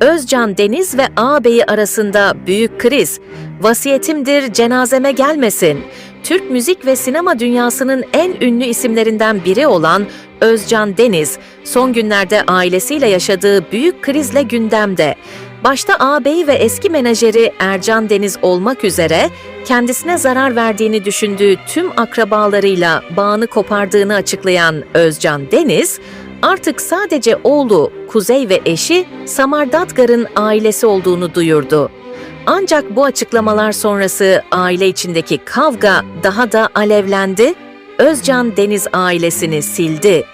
Özcan Deniz ve ağabeyi arasında büyük kriz. Vasiyetimdir cenazeme gelmesin. Türk müzik ve sinema dünyasının en ünlü isimlerinden biri olan Özcan Deniz, son günlerde ailesiyle yaşadığı büyük krizle gündemde. Başta ağabeyi ve eski menajeri Ercan Deniz olmak üzere kendisine zarar verdiğini düşündüğü tüm akrabalarıyla bağını kopardığını açıklayan Özcan Deniz, artık sadece oğlu Kuzey ve eşi Samar Datgar'ın ailesi olduğunu duyurdu. Ancak bu açıklamalar sonrası aile içindeki kavga daha da alevlendi. Özcan Deniz ailesini sildi.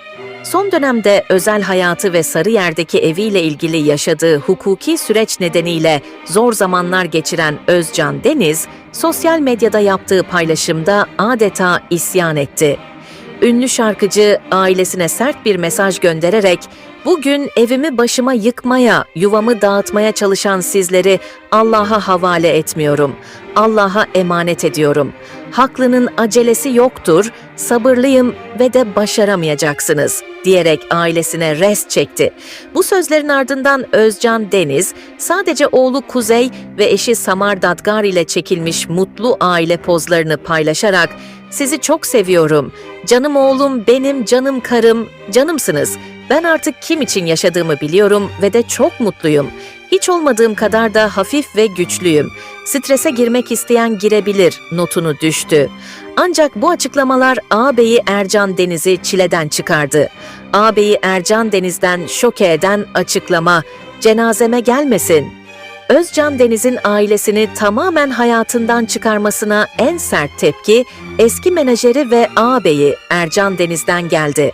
Son dönemde özel hayatı ve Sarıyer'deki eviyle ilgili yaşadığı hukuki süreç nedeniyle zor zamanlar geçiren Özcan Deniz, sosyal medyada yaptığı paylaşımda adeta isyan etti. Ünlü şarkıcı ailesine sert bir mesaj göndererek "Bugün evimi başıma yıkmaya, yuvamı dağıtmaya çalışan sizleri Allah'a havale etmiyorum. Allah'a emanet ediyorum. Haklının acelesi yoktur, sabırlıyım ve de başaramayacaksınız." diyerek ailesine rest çekti. Bu sözlerin ardından Özcan Deniz sadece oğlu Kuzey ve eşi Samar Dadgar ile çekilmiş mutlu aile pozlarını paylaşarak sizi çok seviyorum. Canım oğlum, benim canım karım, canımsınız. Ben artık kim için yaşadığımı biliyorum ve de çok mutluyum. Hiç olmadığım kadar da hafif ve güçlüyüm. Strese girmek isteyen girebilir notunu düştü. Ancak bu açıklamalar ağabeyi Ercan Deniz'i çileden çıkardı. Ağabeyi Ercan Deniz'den şoke eden açıklama, cenazeme gelmesin. Özcan Deniz'in ailesini tamamen hayatından çıkarmasına en sert tepki eski menajeri ve ağabeyi Ercan Deniz'den geldi.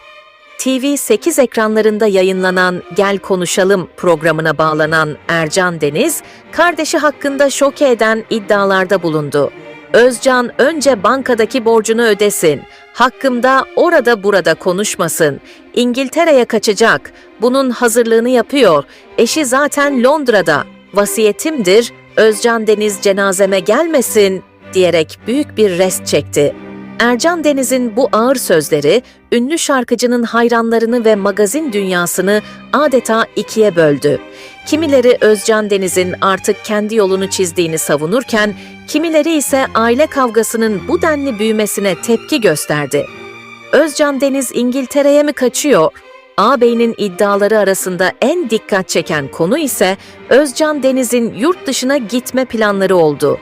TV8 ekranlarında yayınlanan Gel Konuşalım programına bağlanan Ercan Deniz, kardeşi hakkında şoke eden iddialarda bulundu. Özcan önce bankadaki borcunu ödesin, hakkımda orada burada konuşmasın, İngiltere'ye kaçacak, bunun hazırlığını yapıyor, eşi zaten Londra'da, vasiyetimdir, Özcan Deniz cenazeme gelmesin diyerek büyük bir rest çekti. Ercan Deniz'in bu ağır sözleri ünlü şarkıcının hayranlarını ve magazin dünyasını adeta ikiye böldü. Kimileri Özcan Deniz'in artık kendi yolunu çizdiğini savunurken, kimileri ise aile kavgasının bu denli büyümesine tepki gösterdi. Özcan Deniz İngiltere'ye mi kaçıyor? Ağabeyinin iddiaları arasında en dikkat çeken konu ise Özcan Deniz'in yurt dışına gitme planları oldu.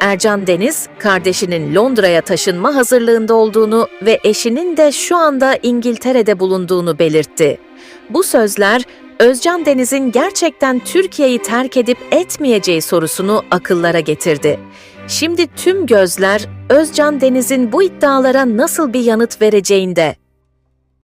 Ercan Deniz, kardeşinin Londra'ya taşınma hazırlığında olduğunu ve eşinin de şu anda İngiltere'de bulunduğunu belirtti. Bu sözler, Özcan Deniz'in gerçekten Türkiye'yi terk edip etmeyeceği sorusunu akıllara getirdi. Şimdi tüm gözler Özcan Deniz'in bu iddialara nasıl bir yanıt vereceğinde.